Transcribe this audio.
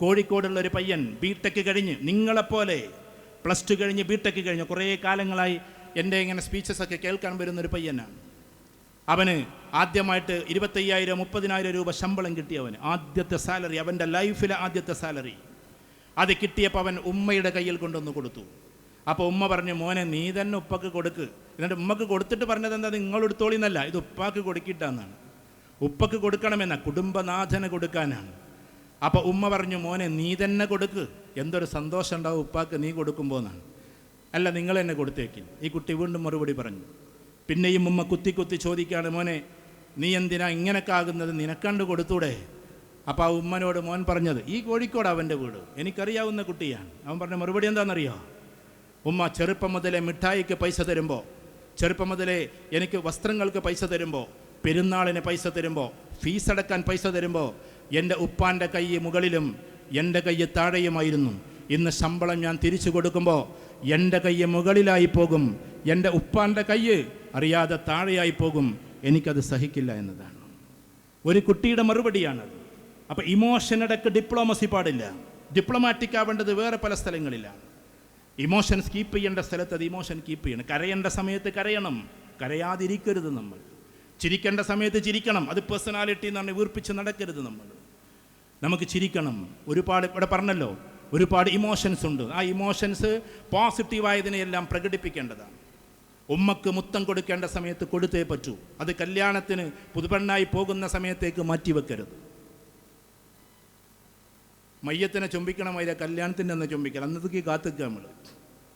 കോഴിക്കോടുള്ള ഒരു പയ്യൻ ബി ബിടെക് കഴിഞ്ഞ് നിങ്ങളെപ്പോലെ പ്ലസ് ടു കഴിഞ്ഞ് ബി ബിടെക് കഴിഞ്ഞ് കുറേ കാലങ്ങളായി എന്റെ ഇങ്ങനെ സ്പീച്ചസ് ഒക്കെ കേൾക്കാൻ വരുന്ന ഒരു പയ്യനാണ്. അവന് ആദ്യമായിട്ട് ഇരുപത്തയ്യായിരം മുപ്പതിനായിരം രൂപ ശമ്പളം കിട്ടിയവന് ആദ്യത്തെ സാലറി അവന്റെ ലൈഫിലെ ആദ്യത്തെ സാലറി അത് കിട്ടിയപ്പോൾ അവൻ ഉമ്മയുടെ കയ്യിൽ കൊണ്ടുവന്ന് കൊടുത്തു. അപ്പോൾ ഉമ്മ പറഞ്ഞു മോനെ നീ തന്നെ ഉപ്പക്ക് കൊടുക്ക്. എന്നിട്ട് ഉമ്മക്ക് കൊടുത്തിട്ട് പറഞ്ഞത് എന്താ? നിങ്ങളെടുത്തോളിന്നല്ല ഇത് ഉപ്പാക്ക് കൊടുക്കിട്ടാന്നാണ്. ഉപ്പക്ക് കൊടുക്കണമെന്ന കുടുംബനാഥന് കൊടുക്കാനാണ്. അപ്പോൾ ഉമ്മ പറഞ്ഞു മോനെ നീ തന്നെ കൊടുക്ക്. എന്തൊരു സന്തോഷം ഉണ്ടാവും ഉപ്പാക്ക് നീ കൊടുക്കുമ്പോൾ എന്നാണ്. അല്ല നിങ്ങൾ തന്നെ കൊടുത്തേക്കി. ഈ കുട്ടി വീണ്ടും മറുപടി പറഞ്ഞു. പിന്നെയും ഉമ്മ കുത്തി കുത്തി ചോദിക്കുകയാണ് മോനെ നീ എന്തിനാ ഇങ്ങനൊക്കെ ആകുന്നത്? നിനക്കണ്ട് കൊടുത്തൂടെ? അപ്പോൾ ആ ഉമ്മനോട് മോൻ പറഞ്ഞത് ഈ കോഴിക്കോട് അവന്റെ വീട്. എനിക്കറിയാവുന്ന കുട്ടിയാണ്. അവൻ പറഞ്ഞ മറുപടി എന്താണെന്നറിയോ? ഉമ്മ ചെറുപ്പം മുതലേ മിഠായിക്ക് പൈസ തരുമ്പോൾ ചെറുപ്പം മുതലേ എനിക്ക് വസ്ത്രങ്ങൾക്ക് പൈസ തരുമ്പോൾ പെരുന്നാളിന് പൈസ തരുമ്പോൾ ഫീസ് അടക്കാൻ പൈസ തരുമ്പോൾ എന്റെ ഉപ്പാന്റെ കൈ മുകളിലും എന്റെ കൈ താഴെയുമായിരുന്നു. ഇന്ന് ശമ്പളം ഞാൻ തിരിച്ചു കൊടുക്കുമ്പോൾ എന്റെ കൈ മുകളിലായി പോകും. എന്റെ ഉപ്പാന്റെ കൈ അറിയാതെ താഴെയായി പോകും. എനിക്കത് സഹിക്കില്ല എന്നതാണ്. ഒരു കുട്ടിയുടെ മറുപടിയാണത്. അപ്പോൾ ഇടയ്ക്ക് ഡിപ്ലോമസി പാടില്ല. ഡിപ്ലോമാറ്റിക് ആവേണ്ടത് വേറെ പല സ്ഥലങ്ങളിലാണ്. ഇമോഷൻസ് കീപ്പ് ചെയ്യേണ്ട സ്ഥലത്ത് അത് ഇമോഷൻ കീപ്പ് ചെയ്യണം. കരയേണ്ട സമയത്ത് കരയണം. കരയാതിരിക്കരുത് നമ്മൾ. ചിരിക്കേണ്ട സമയത്ത് ചിരിക്കണം. അത് പേഴ്സണാലിറ്റി എന്ന് പറഞ്ഞ് വീർപ്പിച്ച് നടക്കരുത് നമ്മൾ നമുക്ക് ചിരിക്കണം. ഒരുപാട് ഇവിടെ പറഞ്ഞല്ലോ ഒരുപാട് ഇമോഷൻസ് ഉണ്ട്. ആ ഇമോഷൻസ് പോസിറ്റീവായതിനെയെല്ലാം പ്രകടിപ്പിക്കേണ്ടതാണ്. ഉമ്മക്ക് മുത്തം കൊടുക്കേണ്ട സമയത്ത് കൊടുത്തേ പറ്റൂ. അത് കല്യാണത്തിന് പുതുപെണ്ണായി പോകുന്ന സമയത്തേക്ക് മാറ്റിവെക്കരുത് മയ്യത്തിനെ ചുംബിക്കണമായില്ല കല്യാണത്തിന്റെ അന്ന് ചുംബിക്കണം. അന്നത്തേക്ക് കാത്തിക്കാം നമ്മൾ